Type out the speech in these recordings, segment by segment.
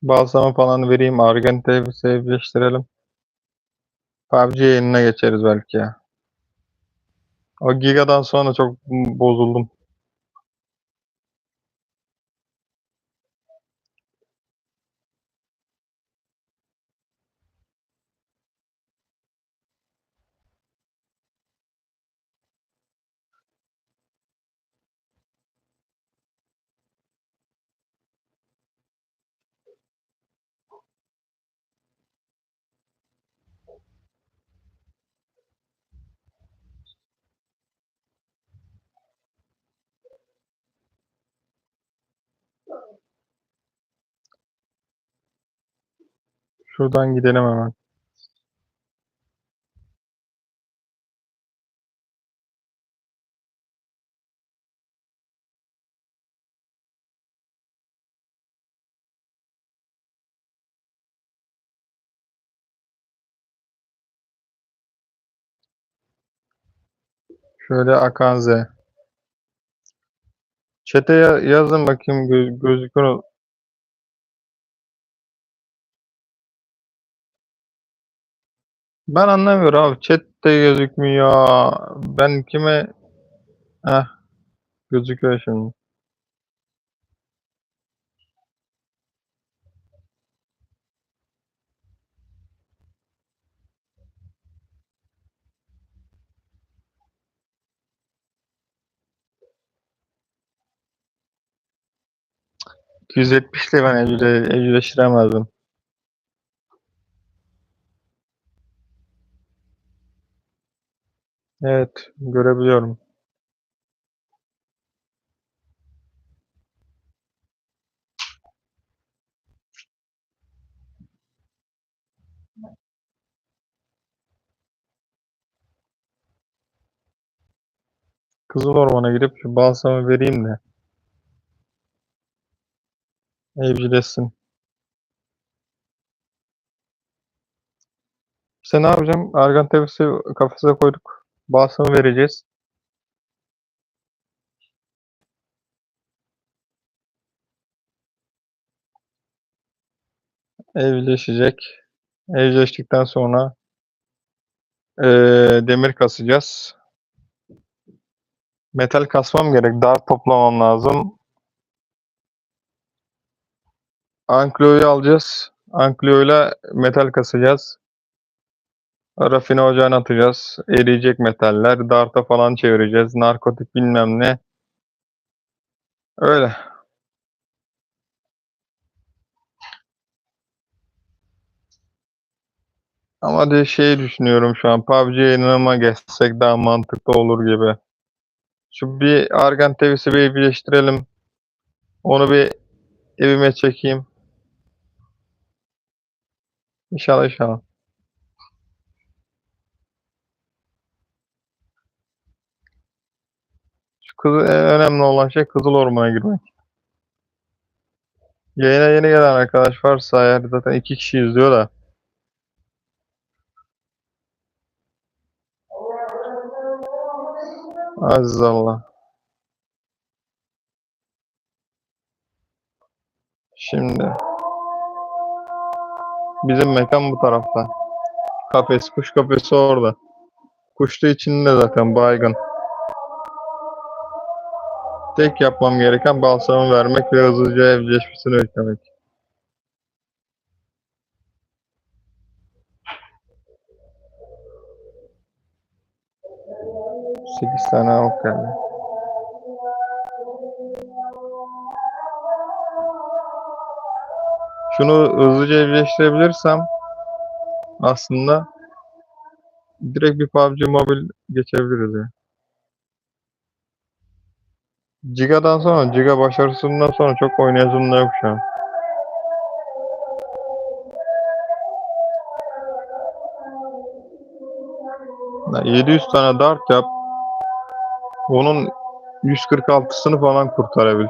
Şu balsamı falan vereyim. Argent'e bir sevleştirelim. PUBG yayınına geçeriz belki ya. O Giga'dan sonra çok bozuldum. Şuradan gidelim hemen. Şöyle Akanze. Ya- yazın bakayım gö gözükür. Ben anlamıyorum abi. Chat'te gözükmüyor. Ben kime... Heh. Gözüküyor şimdi. Cık, 270 ile ben evcilleştiremezdim. Evet, görebiliyorum. Kızıl Orman'a gidip şu balsamı vereyim de. Evcilleşsin. İşte ne yapacağım? Argantevisi kafese koyduk. Balsamı vereceğiz. Evcilleşecek. Evcilleştikten sonra eee, demir kasacağız. Metal kasmam gerek. Dar toplamam lazım. Anklo'yu alacağız. Anklo'yla metal kasacağız. Rafine ocağına atacağız. Eriyecek metaller. Darta falan çevireceğiz. Narkotik bilmem ne. Öyle. Ama de şey düşünüyorum şu an. PUBG yayınıma geçsek daha mantıklı olur gibi. Şu bir Argentevisi bir birleştirelim. Onu bir evime çekeyim. İnşallah inşallah. Şu kızı, en önemli olan şey Kızıl Orman'a girmek. Yayına yeni gelen arkadaş varsa eğer zaten iki kişi izliyor da. Aziz Allah. Şimdi. Bizim mekan bu tarafta. Kafes, kuş kafesi orada. Kuşlu içinde zaten baygın. Tek yapmam gereken balsamı vermek ve hızlıca evcilleşmesini beklemek. Sekiz tane avuk geldi. Şunu hızlıca evcilleştirebilirsem aslında direkt bir PUBG Mobile geçebiliriz ya. Giga'dan sonra, Giga başarısından sonra çok oynayasım da yok şu an. Ya 700 tane dart yap. Onun 146'sını falan kurtarabil.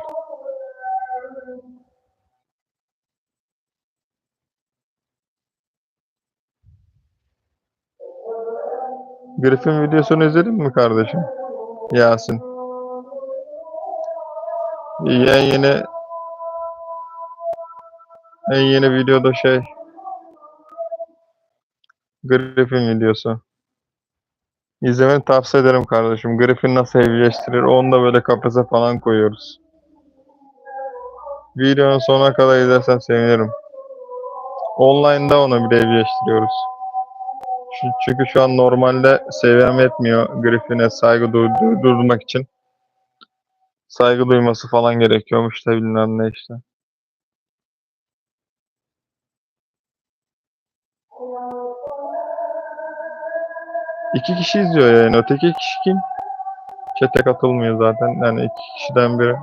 Griffin videosunu izledin mi kardeşim? Yasin. Yeni yeni En yeni videoda şey Griffin videosu. İzlemeni tavsiye ederim kardeşim. Griffin nasıl evcilleştirir onu da böyle kafese falan koyuyoruz. Videonun sonuna kadar izlersen sevinirim. Online'da onu evcilleştiriyoruz. Şu- Çünkü şu an normalde seviyem yetmiyor Griffin'e saygı duy- duy- duymak için. Saygı duyması falan gerekiyormuş da bilmem ne işte. İki kişi izliyor yani. Öteki kişi kim? Chat'e katılmıyor zaten. Yani iki kişiden biri.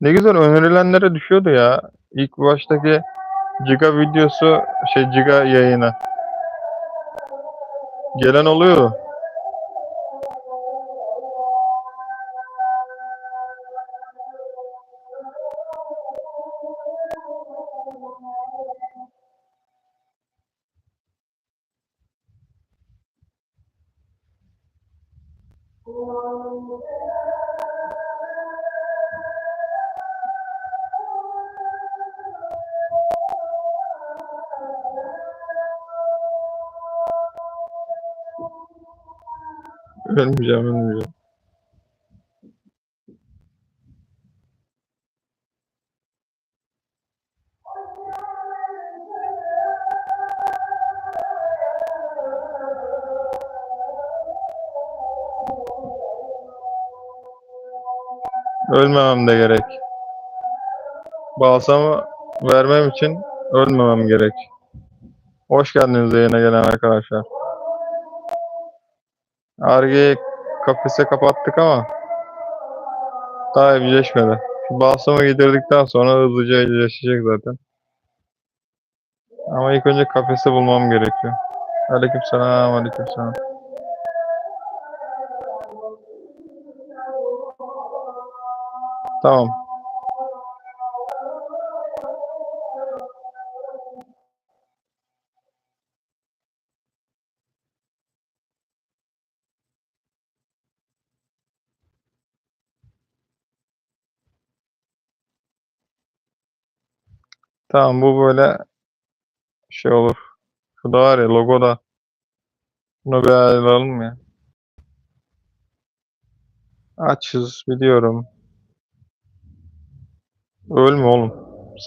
Ne güzel önerilenlere düşüyordu ya. İlk baştaki Giga videosu şey Giga yayını. Gelen oluyordu. Ölmeyeceğim, ölmeyeceğim. Ölmemem de gerek. Balsamı vermem için ölmemem gerek. Hoş geldiniz yayına gelen arkadaşlar. Arge'yi kafese kapattık ama daha evcilleşmedi. Şu balsamı yedirdikten sonra hızlıca evcilleşecek zaten. Ama ilk önce kafesi bulmam gerekiyor. Aleykümselam, aleykümselam. Tamam. Tamam bu böyle şey olur. Şu da var ya logo da. Bunu bir alalım ya. Açız biliyorum. Ölme oğlum.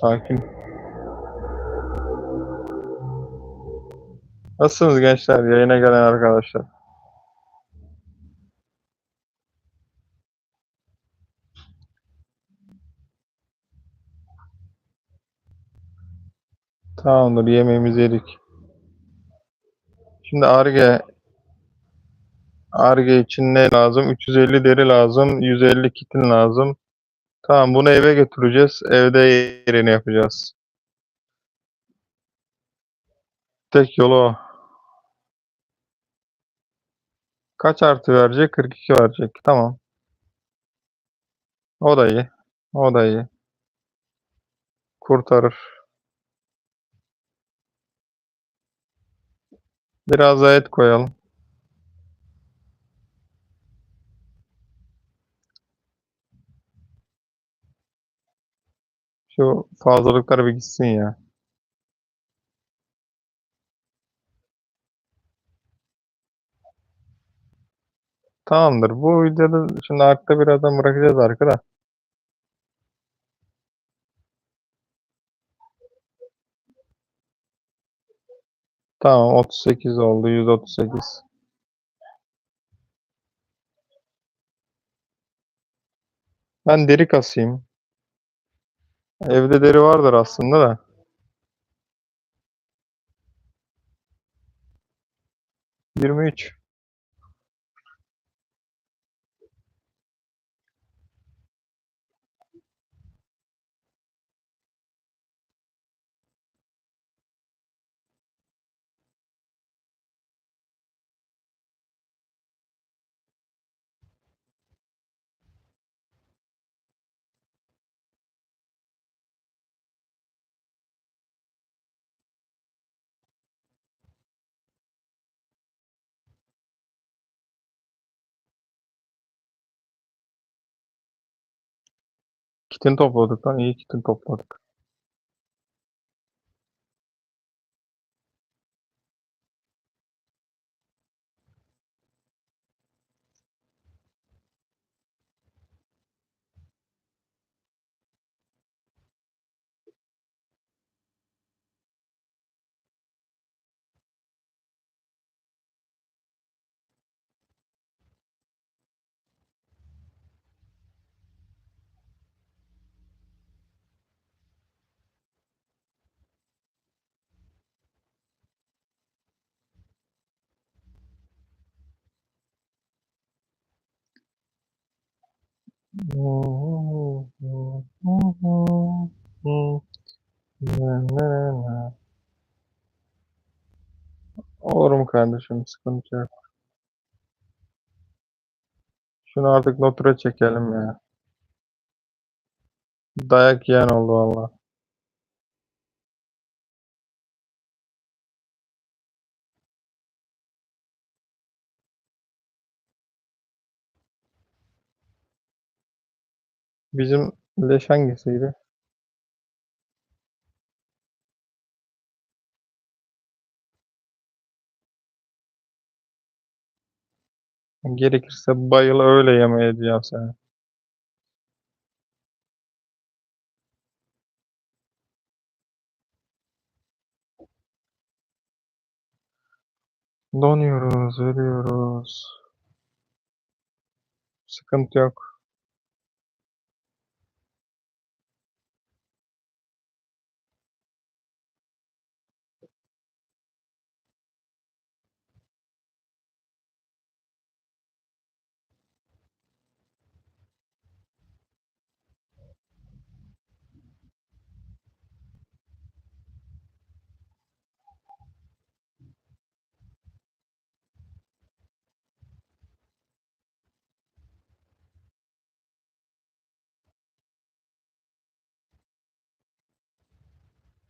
Sakin. Nasılsınız gençler? Yayına gelen arkadaşlar. Tamamdır yemeğimizi yedik. Şimdi Arge Arge için ne lazım? 350 deri lazım. 150 kitin lazım. Tamam bunu eve götüreceğiz. Evde yerini yapacağız. Tek yolu o. Kaç artı verecek? 42 verecek. Tamam. O da iyi. O da iyi. Kurtarır. Biraz da et koyalım. Şu fazlalıklar bir gitsin ya. Tamamdır. Bu videoda şimdi arkada birazdan bırakacağız arkada. Tamam 38 oldu. 138. Ben deri kasayım. Evde deri vardır aslında da. Yirmi üç. Ich ten topor, to nie ich. Olur mu kardeşim? Sıkıntı yok. Şunu artık notura çekelim ya. Dayak yiyen oldu valla. Bizim leş hangisiydi? Gerekirse bayıl öyle yemeğe edeceğim seni. Donuyoruz, ölüyoruz. Sıkıntı yok.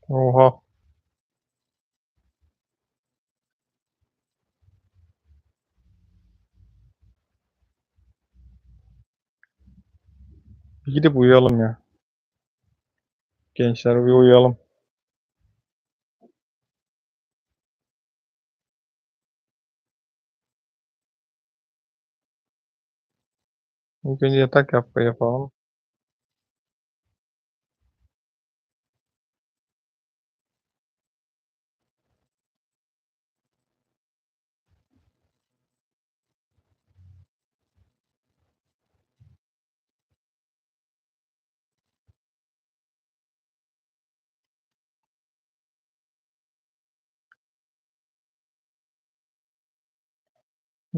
Oha. Bir Gidip uyuyalım ya. Gençler bir uyuyalım. İlk önce yatak yap yapalım.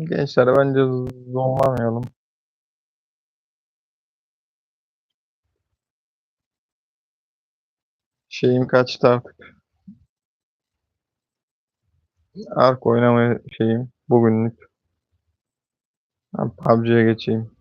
Gençler bence zorlamayalım. Şeyim kaçtı artık. Ark oynamaya şeyim bugünlük. Ben PUBG'ye geçeyim.